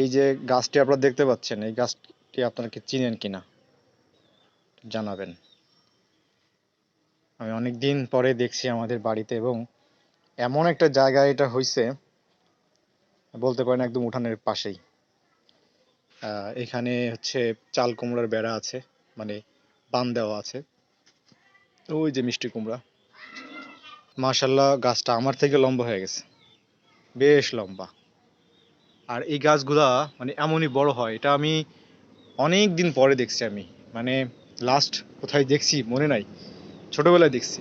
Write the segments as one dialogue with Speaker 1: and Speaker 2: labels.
Speaker 1: এই যে গাছটি আপনারা দেখতে পাচ্ছেন, এই গাছটি আপনারা কি চিনেন কিনা? জানাবেন। আমি অনেক দিন পরে দেখছি আমাদের বাড়িতে এবং এমন একটা জায়গা এটা হয়েছে বলতে পারেন একদম উঠানের পাশেই। এখানে হচ্ছে চাল কুমড়ার বেড়া আছে মানে বান দেওয়া আছে। ওই যে মিষ্টি কুমড়া। মাশাল্লাহ গাছটা আমার থেকে লম্বা হয়ে গেছে। বেশ লম্বা। আর এই গাছগুলা মানে এমনই বড় হয়, এটা আমি অনেক দিন পরে দেখছি আমি। মানে লাস্ট কোথায় দেখছি মনে নাই, ছোটবেলায় দেখছি।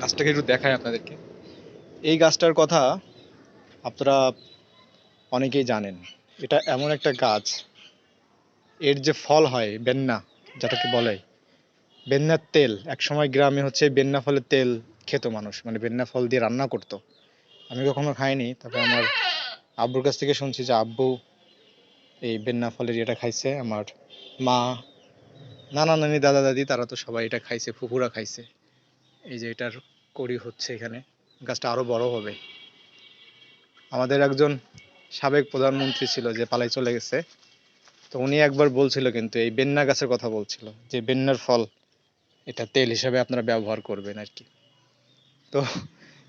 Speaker 1: গাছটাকে একটু দেখায় আপনাদেরকে। এই গাছটার কথা আপনারা অনেকেই জানেন, এটা এমন একটা গাছ, এর যে ফল হয় বেন্না, যেটাকে বলে, বেন্নার তেল এক সময় গ্রামে হচ্ছে বেন্না ফলের তেল খেত মানুষ মানে বেন্না ফল দিয়ে রান্না করতো। আমি কখনো খাইনি, তবে আমার আব্বুর কাছ থেকে শুনছি যে আব্বু এই বেন্না ফলের এটা খাইছে, আমার মা, নানা নানি, দাদা, দাদি, তারা তো সবাই এটা খাইছে, ফুফুরা খাইছে। এই যে এটার করি হচ্ছে এখানে, গাছটা আরও বড় হবে। আমাদের একজন সাবেক প্রধানমন্ত্রী ছিল যে পালাই চলে গেছে, তো উনি একবার বলছিল কিন্তু এই বেন্না গাছের কথা বলছিল, যে বেন্নার ফল এটা তেল হিসাবে আপনারা ব্যবহার করবেন আর কি। তো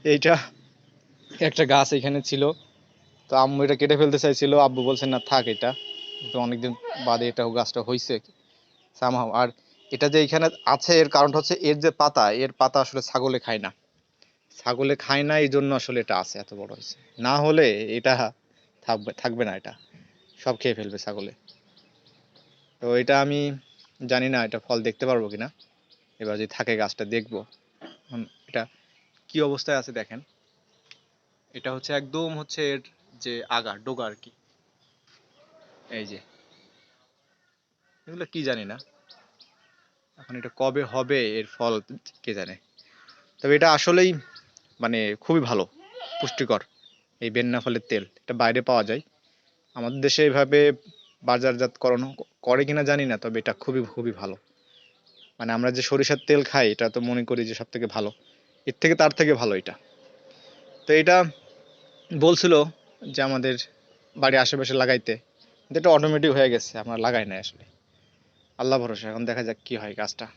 Speaker 1: এইটা একটা গাছ এখানে ছিল তো আম্মু এটা কেটে ফেলতে চাইছিল, আব্বু বলছেন না, থাক এটা। তো অনেকদিন বাদে এটা গাছটা হয়েছে সামহাও আর এটা যে এখানে আছে, এর কারণটা হচ্ছে এর যে পাতা, এর পাতা আসলে ছাগলে খায় না। ছাগলে খায় না এই জন্য আসলে এটা আছে, এত বড় হয়েছে না হলে এটা থাকবে থাকবে না এটা। সব খেয়ে ফেলবে ছাগলে। তো এটা আমি জানি না, এটা ফল দেখতে পারব কিনা। এবার যদি থাকে গাছটা, দেখব। এটা কি অবস্থায় আছে দেখেন। এটা হচ্ছে একদম হচ্ছে এর যে আগা, ডোগা আর কি। এই যে। এগুলো কি জানি না। এখন এটা কবে হবে, এর ফল কে জানে। তবে এটা আসলেই মানে খুবই ভালো, পুষ্টিকর, এই বেন্না ফলের তেল। এটা বাইরে পাওয়া যায়। আমাদের দেশে এভাবে বাজারজাতকরণ করে কিনা জানি না, তবে এটা খুবই খুবই ভালো। মানে আমরা যে সরিষার তেল খাই, এটা তো মনে করি যে সব থেকে ভালো। এর থেকে তার থেকে ভালো এটা। তো এটা বলছিল যে আমাদের বাড়ির আশেপাশে লাগাইতে এটা অটোমেটিক হয়ে গেছে, আমরা লাগাই নাই আসলে। আল্লাহ ভরসা, এখন দেখা যাক কি হয় গাছটা